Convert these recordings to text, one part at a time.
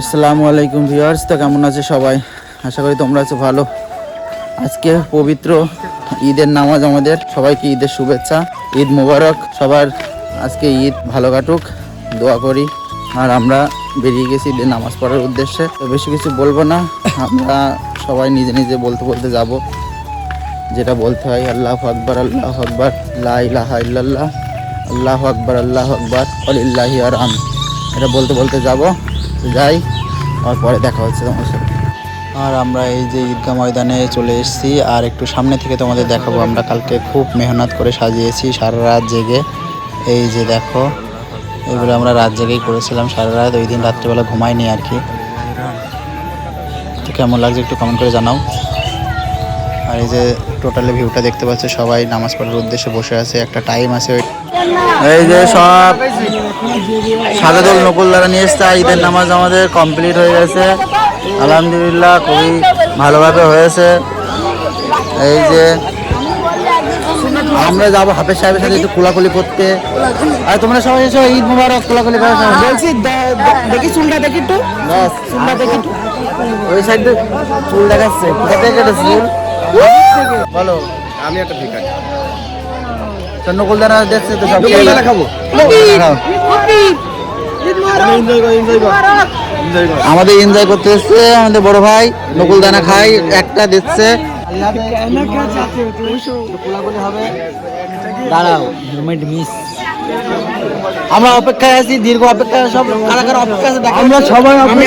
আসসালামু আলাইকুম ভিউয়ার্স, তো কেমন আছে সবাই? আশা করি তোমরা আছো ভালো। আজকে পবিত্র ঈদের নামাজ আমাদের, সবাইকে ঈদের শুভেচ্ছা, ঈদ মোবারক, সবার আজকে ঈদ ভালো কাটুক, দোয়া করি। আর আমরা বেরিয়ে গেছি ঈদের নামাজ পড়ার উদ্দেশ্যে। তো বেশি কিছু বলব না, আমরা সবাই নিজে নিজে বলতে বলতে যাব। যেটা বলতে হয়, আল্লাহ আকবর আল্লাহ আকবর, লা ইলাহা ইল্লাল্লাহ, আল্লাহ আকবর আল্লাহ আকবর অলিল্লাহি আর আম এটা বলতে বলতে যাব। যাই আর পরে দেখা হচ্ছে তোমার সাথে। আর আমরা এই যে ঈদগাহ ময়দানে চলে এসেছি, আর একটু সামনে থেকে তোমাদের দেখাবো, আমরা কালকে খুব মেহনত করে সাজিয়েছি সারা রাত জেগে। এই যে দেখো, এগুলো আমরা রাত জেগেই করেছিলাম সারা রাত, ওই দিন রাত্রিবেলা ঘুমাইনি আর কি। তো কেমন লাগছে একটু কমেন্ট করে জানাও। আর এই যে টোটালি ভিউটা দেখতে পাচ্ছ সবাই, নামাজ পড়ার উদ্দেশ্যে বসে আছে, একটা টাইম আছে ওই এই যে সব সাদাদুল নকুল দ্বারা নিয়ে এসছে ঈদের নামাজ আমাদের কমপ্লিট হয়ে গেছে। আলহামদুলিল্লাহ খুবই ভালোভাবে হয়েছে। এই যে আমরা যাব হাফেজ সাহেবের সাথে একটু কোলাকুলি করতে। আর তোমরা সবাই এসো ঈদ মুবারক কোলাকুলি সময়। বলছি দেখি চুলটা দেখি একটু। চুলটা দেখি একটু। ওই সাইড চুল দেখাচ্ছে। কোথা থেকে কেটেছে চুল? বলো। আমি একটা ভিখারি। তো নকুল দানা দেখছে তো সব খাব। আমাদের এনজয় করতে এসছে আমাদের বড় ভাই নকুল দানা খাই একটা দিচ্ছে। দাঁড়াও মিনিট মিস আমরা অপেক্ষায় আছি দীর্ঘ অপেক্ষায় সব কারা কারা অপেক্ষা আছে আমরা সবাই আমাদের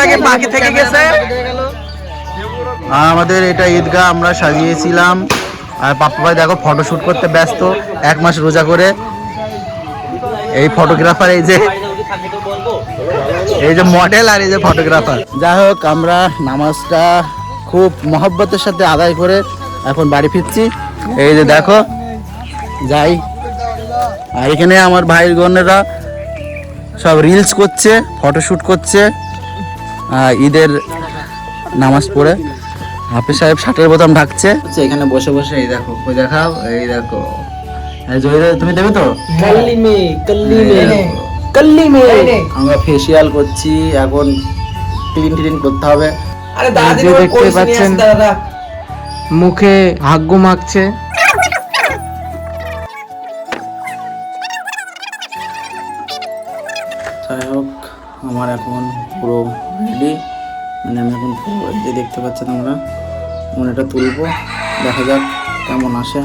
থেকে বাকি থেকে গেছে। আমাদের এটা ঈদগাহ আমরা সাজিয়েছিলাম। আর পাপ্পা ভাই দেখো ফটো শুট করতে ব্যস্ত এক মাস রোজা করে। এই ফটোগ্রাফার এই যে এই যে মডেল আর এই যে ফটোগ্রাফার যাই হোক আমরা নামাজটা খুব মহব্বতের সাথে আদায় করে এখন বাড়ি ফিরছি। এই যে দেখো যাই। আর এখানে আমার ভাইয়ের বোনেরা সব রিলস করছে ফটোশুট করছে। ঈদের নামাজ পড়ে। হাফিজ সাহেব শার্টের বোতাম ঢাকছে। এখানে বসে বসে এই দেখো ওই দেখাও এই দেখো। তুমি দেবে তো? আমরা ফেসিয়াল করছি এখন ক্লিন করতে হবে। আরে দেখতে পাচ্ছেন মুখে হাগ্য মাখছে। যাই হোক আমার এখন পুরো রেডি মানে আমি এখন যে দেখতে পাচ্ছেন আমরা এখন এটা তুলবো। দেখা যাক কেমন আসে।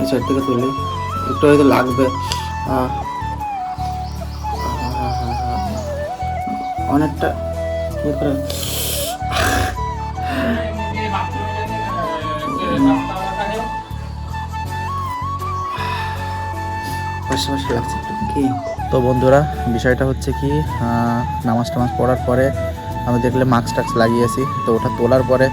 এই সাইড থেকে তুলি। একটু হয়তো লাগবে। অনেকটা ইয়ে পাশাপাশি লাগছে কি? তো বন্ধুরা বিষয়টা হচ্ছে কি নামাজ টামাজ পড়ার পরে আমি দেখলে মাস্ক টাক্স লাগিয়েছি তো ওটা তোলার পরে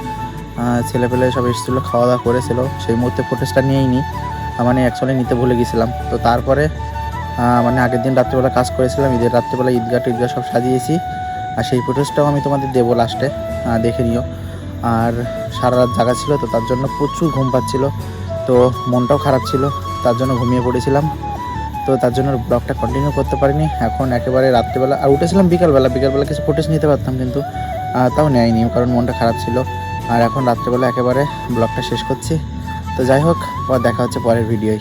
ছেলে পেলে সব এসেছিল খাওয়া দাওয়া করেছিল সেই মুহূর্তে ফুটেজটা নিয়েই নি আহ, মানে অ্যাকচুয়ালি নিতে ভুলে গেছিলাম। তো তারপরে মানে আগের দিন রাত্রিবেলা কাজ করেছিলাম ঈদের রাত্রিবেলা ঈদগাহ টিদগাহ সব সাজিয়েছি আর সেই ফুটেজটাও আমি তোমাদের দেবো লাস্টে দেখে নিও। আর সারা রাত জাগা ছিল তো তার জন্য প্রচুর ঘুম পাচ্ছিল তো মনটাও খারাপ ছিল তার জন্য ঘুমিয়ে পড়েছিলাম। তো তার জন্য ব্লগটা কন্টিনিউ করতে পারিনি। এখন একেবারে রাত্রিবেলা, আর উঠেছিলাম বিকালবেলা বিকালবেলা কিছু ফুটেজ নিতে পারতাম কিন্তু তাও নেয়নি, কারণ মনটা খারাপ ছিল। আর এখন রাত্রিবেলা একেবারে ব্লগটা শেষ করছি। তো যাই হোক দেখা হচ্ছে পরের ভিডিওয়